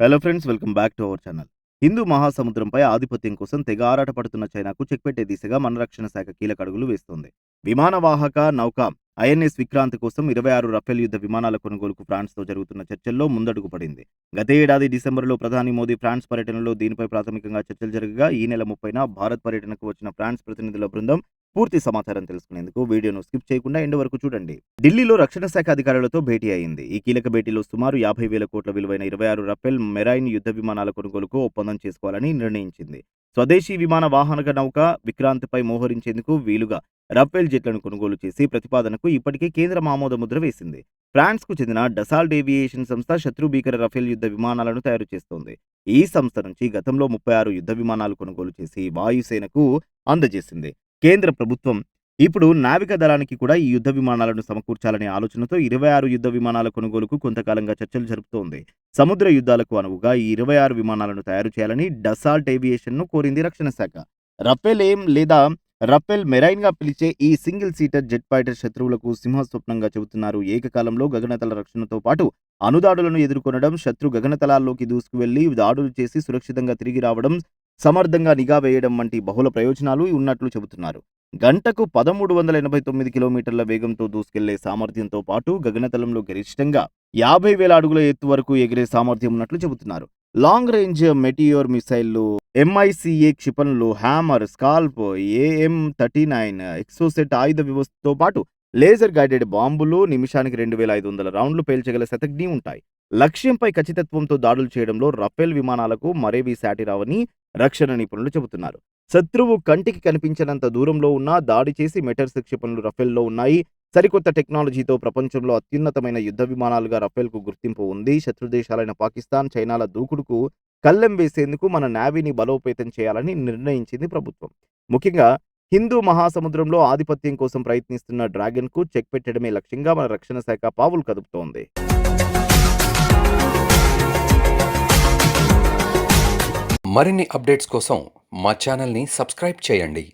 Hello friends welcome back to our channel Hindu మహాసముద్రంపై ఆధిపత్యం కోసం తెగ ఆరాటపడుతున్న చైనాకు చెక్ పెట్టే దిశగా మన రక్షణ శాఖ కీలక అడుగులు వేస్తోంది. విమాన వాహక నౌక ఐఎన్ఎస్ విక్రాంత్ కోసం ఇరవై ఆరు రఫేల్ యుద్ధ విమానాల కొనుగోలుకు ఫ్రాన్స్తో జరుగుతున్న చర్చల్లో ముందడుగు పడింది. గత ఏడాది డిసెంబర్లో ప్రధాని మోదీ ఫ్రాన్స్ పర్యటనలో దీనిపై ప్రాథమికంగా చర్చలు జరగగా ఈ నెల ముప్పైన భారత్ పర్యటనకు వచ్చిన ఫ్రాన్స్ ప్రతినిధుల బృందం పూర్తి సమాచారం తెలుసుకునేందుకు వీడియోను స్కిప్ చేయకుండా ఎండ్ వరకు చూడండి. ఢిల్లీలో రక్షణ శాఖ అధికారులతో భేటీ అయింది. ఈ కీలక భేటీలో సుమారు యాభై వేల కోట్ల విలువైన ఇరవై ఆరు రఫేల్ మెరైన్ యుద్ధ విమానాల కొనుగోలుకు ఒప్పందం చేసుకోవాలని నిర్ణయించింది. స్వదేశీ విమాన వాహనక నౌక విక్రాంత్పై మోహరించేందుకు వీలుగా రఫేల్ జెట్లను కొనుగోలు చేసి ప్రతిపాదనకు ఇప్పటికే కేంద్రం ఆమోద ముద్ర వేసింది. ఫ్రాన్స్కు చెందిన డసాల్ట్ ఏవియేషన్ సంస్థ శత్రు భీకర రఫేల్ యుద్ధ విమానాలను తయారు చేస్తోంది. ఈ సంస్థ నుంచి గతంలో ముప్పై ఆరు యుద్ధ విమానాలు కొనుగోలు చేసి వాయుసేనకు అందజేసింది. కేంద్ర ప్రభుత్వం ఇప్పుడు నావికా దళానికి కూడా ఈ యుద్ధ విమానాలను సమకూర్చాలనే ఆలోచనతో ఇరవై ఆరు యుద్ధ విమానాల కొనుగోలుకు కొంతకాలంగా చర్చలు జరుపుతోంది. సముద్ర యుద్ధాలకు అనువుగా ఈ ఇరవై ఆరు విమానాలను తయారు చేయాలని డసాల్ట్ ఏవియేషన్ను కోరింది రక్షణ శాఖ. రఫేల్ ఏం లేదా రఫేల్ మెరైన్గా పిలిచే ఈ సింగిల్ సీటర్ జెట్ ఫైటర్ శత్రువులకు సింహస్వప్నంగా చెబుతున్నారు. ఏకకాలంలో గగనతల రక్షణతో పాటు అనుదాడులను ఎదుర్కొనడం శత్రు గగనతలాల్లోకి దూసుకువెళ్ళి దాడులు చేసి సురక్షితంగా తిరిగి రావడం సమర్థంగా నిఘా వేయడం వంటి బహుళ ప్రయోజనాలు ఉన్నట్లు చెబుతున్నారు. గంటకు పదమూడు వందల ఎనభై తొమ్మిది కిలోమీటర్ల వేగంతో దూసుకెళ్ళే సామర్థ్యంతో పాటు గగనతలంలో గరిష్టంగా యాభై వేల అడుగుల ఎత్తు వరకు ఎగిరే సామర్థ్యం ఉన్నట్లు చెబుతున్నారు. లాంగ్ రేంజ్ మెటియోర్ మిసైళ్ళు ఎంఐసిఏ క్షిపణులు Hammer SCALP AM thirty nine Exocet ఆయుధ వ్యవస్థతో పాటు లేజర్ గైడెడ్ బాంబులు నిమిషానికి రెండు వేల ఐదు వందల రౌండ్లు పేల్చగల శతగ్ని ఉంటాయి. లక్ష్యంపై ఖచ్చితత్వంతో దాడులు చేయడంలో రఫేల్ విమానాలకు మరేవీ సాటి రావని రక్షణ నిపుణులు చెబుతున్నారు. శత్రువు కంటికి కనిపించనంత దూరంలో ఉన్న దాడి చేసి మెటర్స్ క్షిపణులు రఫేల్లో ఉన్నాయి. సరికొత్త టెక్నాలజీతో ప్రపంచంలో అత్యున్నతమైన యుద్ధ విమానాలుగా రఫేల్కు గుర్తింపు ఉంది. శత్రు దేశాలైన పాకిస్తాన్ చైనాల దూకుడుకు కళ్ళెం వేసేందుకు మన నావీని బలోపేతం చేయాలని నిర్ణయించింది ప్రభుత్వం. ముఖ్యంగా హిందూ మహాసముద్రంలో ఆధిపత్యం కోసం ప్రయత్నిస్తున్న డ్రాగన్కు చెక్ పెట్టడమే లక్ష్యంగా మన రక్షణ శాఖ పావులు కదుపుతోంది. మరిన్ని అప్డేట్స్ కోసం మా ఛానల్ని సబ్స్క్రైబ్ చేయండి.